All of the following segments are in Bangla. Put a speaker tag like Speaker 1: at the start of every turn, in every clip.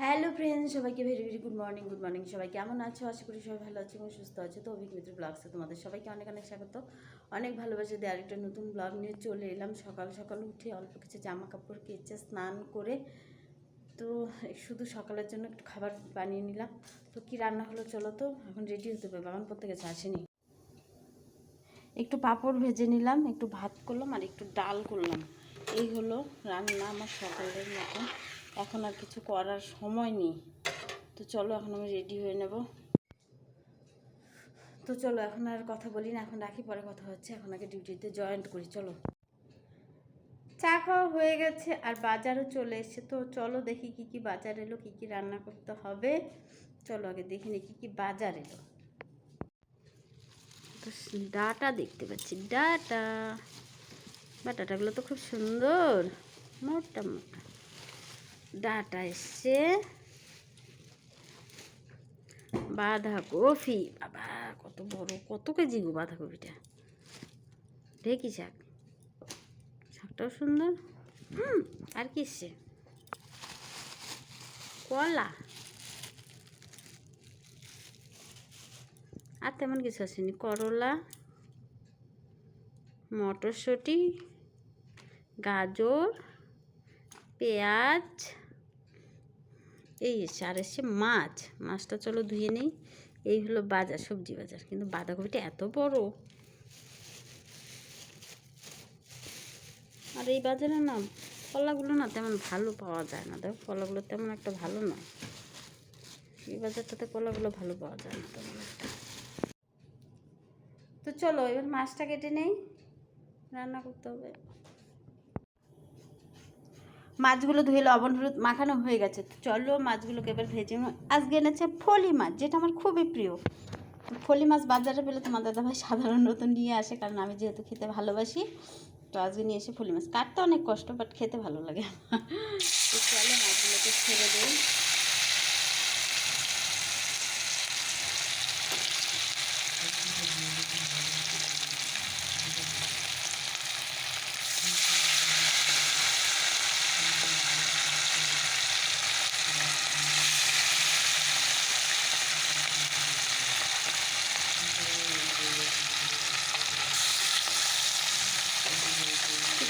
Speaker 1: হ্যালো ফ্রেন্ড সবাইকে very very good morning good morning সবাই কেমন আছো? আশা করি সবাই ভালো আছো এবং সুস্থ আছো। তো অভিক মিত্র ব্লগসে তোমাদের সবাইকে অনেক অনেক স্বাগত। অনেক ভালোবাসে দিয়ে আরেকটা নতুন ব্লগ নিয়ে চলে এলাম। সকাল সকাল উঠে অল্প কিছু জামা কাপড় কেচে স্নান করে তো শুধু সকালের জন্য একটু খাবার বানিয়ে নিলাম। তো কি রান্না হলো চলো তো, এখন রেডি হতে হবে। বাগান করতে গেছে, আসেনি। একটু পাঁপড় ভেজে নিলাম, একটু ভাত করলাম আর একটু ডাল করলাম। এই হলো রান্না আমার সকালের মতন এখন আর কিছু করার সময় নেই। তো চলো এখন আমি রেডি হয়ে নেব। তো চলো এখন আর কথা বলি না, এখন রাখি, পরে কথা হচ্ছে। এখন আগে ডিউটিতে জয়েন্ট করি, চলো। চা খাওয়া হয়ে গেছে, আর বাজারও চলে এসছে। তো চলো দেখি কি কি বাজার এলো, কি কি রান্না করতে হবে। চলো আগে দেখি নি কী কি বাজার এলো। তো ডাটা দেখতে পাচ্ছি, ডাটা। বাটাটাগুলো তো খুব সুন্দর, মোটা মোটা। ডাটা এসছে। বাঁধাকপি, বাবা, কত বড়, কত কেজি গো বাঁধাকপিটা? ঢেকি শাক। শাকটাও সুন্দর। হুম, আর কি এসছে? কলা। আর তেমন কিছু আসেনি। করলা, মটরশুঁটি, গাজর, পেঁয়াজ এই আর এসছে মাছ। মাছটা চলো ধুয়ে নেই। এই হলো বাজার, সবজি বাজার। কিন্তু বাঁধাকপিটা এত বড়। আর এই বাজারে না কলাগুলো না তেমন ভালো পাওয়া যায় না। দেখো কলাগুলো তেমন একটা ভালো নয়। এই বাজারটাতে কলাগুলো ভালো পাওয়া যায় না তেমন একটা। তো চলো, এবার মাছটা কেটে নেই। রান্না করতে হবে। মাছগুলো ধুয়ে লবণ হলুদ মাখানো হয়ে গেছে তো চলো মাছগুলোকে এবার ভেজে। আজকে এনেছে ফলি মাছ, যেটা আমার খুবই প্রিয় ফলি মাছ বাজারে পেলে তোমার দাদাভাই সাধারণত নিয়ে আসে, কারণ আমি যেহেতু খেতে ভালোবাসি, তো আজকে নিয়ে এসে ফলি মাছ কাটতে অনেক কষ্ট বাট খেতে ভালো লাগে। তো চলো মাছগুলোকে ছেড়ে দিই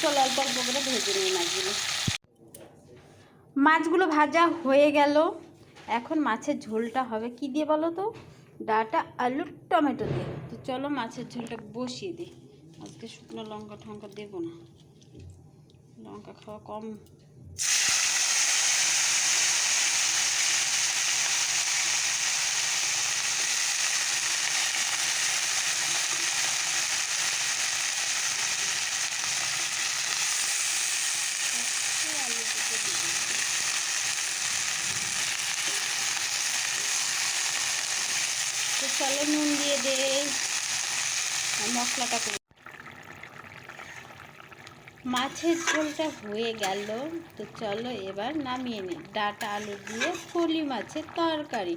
Speaker 1: চলো অল্প ভেজে নিই মাছগুলো। মাছগুলো ভাজা হয়ে গেল। এখন মাছের ঝোলটা হবে কি দিয়ে বলো তো? ডাটা আলু টমেটো দিয়ে। তো চলো মাছের ঝোলটা বসিয়ে দিই। আজকে শুকনো লঙ্কা ঠঙ্কা দেবো না। লঙ্কা খাওয়া কম চলো নুন দিয়ে দে আর মশলাটা করে। মাছের ঝোলটা হয়ে গেল, তো চলো এবার নামিয়ে নিই। ডাটা আলু দিয়ে ফলি মাছের তরকারি।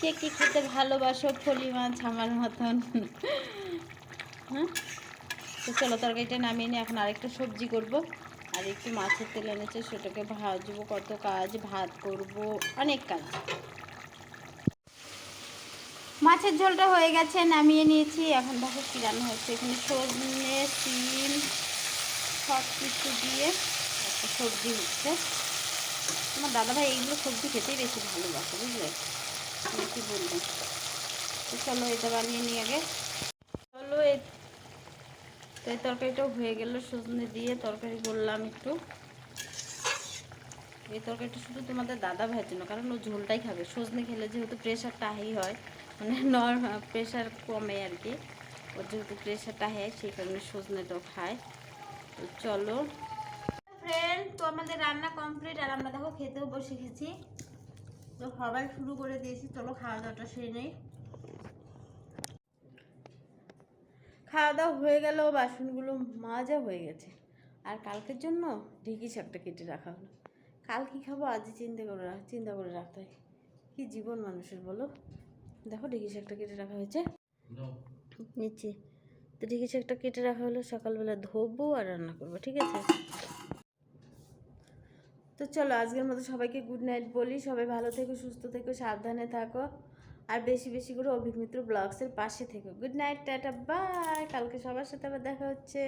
Speaker 1: কে কে খেতে ভালোবাসো ফলি মাছ আমার মতন? হ্যাঁ? তো চলো তরকারিটা নামিয়ে নিই, এখন আরেকটা সবজি করব। আর একটু মাছের তেল এনেছে, সেটাকে ভাজবো। কত কাজ, ভাত করব, অনেক কাজ। মাছের ঝোলটা হয়ে গেছে, নামিয়ে নিয়েছি। এখন দেখো কী রান্না হচ্ছে। এখানে সজনে শিম সব কিছু দিয়ে একটা সবজি হচ্ছে। তোমার দাদাভাই এইগুলো সবজি খেতেই বেশি ভালোবাসে, বুঝলে? আমি কি বলব? তো চলো এটা বানিয়ে নিই আগে। চলো এই এই তরকারিটাও হয়ে গেল সজনে দিয়ে। তরকারি করলাম একটু। এই তরকারিটা শুধু তোমাদের দাদা ভাইয়ের জন্য, কারণ ও ঝোলটাই খাবে। সজনে খেলে যেহেতু প্রেশারটা হাই হয় মানে নর্মাল প্রেশার কমে আর কি। ওর যেহেতু প্রেশারটা হাই সেই কারণে সজনেটাও খায়। তো চলো। ফ্রেন্ড তো আমাদের রান্না কমপ্লিট আর আমরা দেখো খেতেও বসে গেছি। তো সবাই শুরু করে দিয়েছি, চলো খাওয়া দাওয়াটা সেরে নেই। খাওয়া দাওয়া হয়ে গেল, বাসনগুলো মাজা হয়ে গেছে। আর কালকের জন্য ঢেঁকি শাকটা কেটে রাখা হলো। কাল কী খাব? আজই চিন্তা করে চিন্তা করে রাখতে হয়। কী জীবন মানুষের বলো? দেখো ঢেঁকি শাকটা কেটে রাখা হয়েছে। নিচ্ছি। তো ঢেঁকি শাকটা কেটে রাখা হলো সকালবেলা ধোবো আর রান্না করব ঠিক আছে? তো চলো আজকের মতো সবাইকে গুড নাইট বলি। সবাই ভালো থেকো সুস্থ থেকো সাবধানে থাকো। আর বেশি বেশি করে অভিক মিত্র ব্লগসের পাশে থেকো। গুড নাইট টাটা বাই কালকে সবার সাথে আবার দেখা হচ্ছে।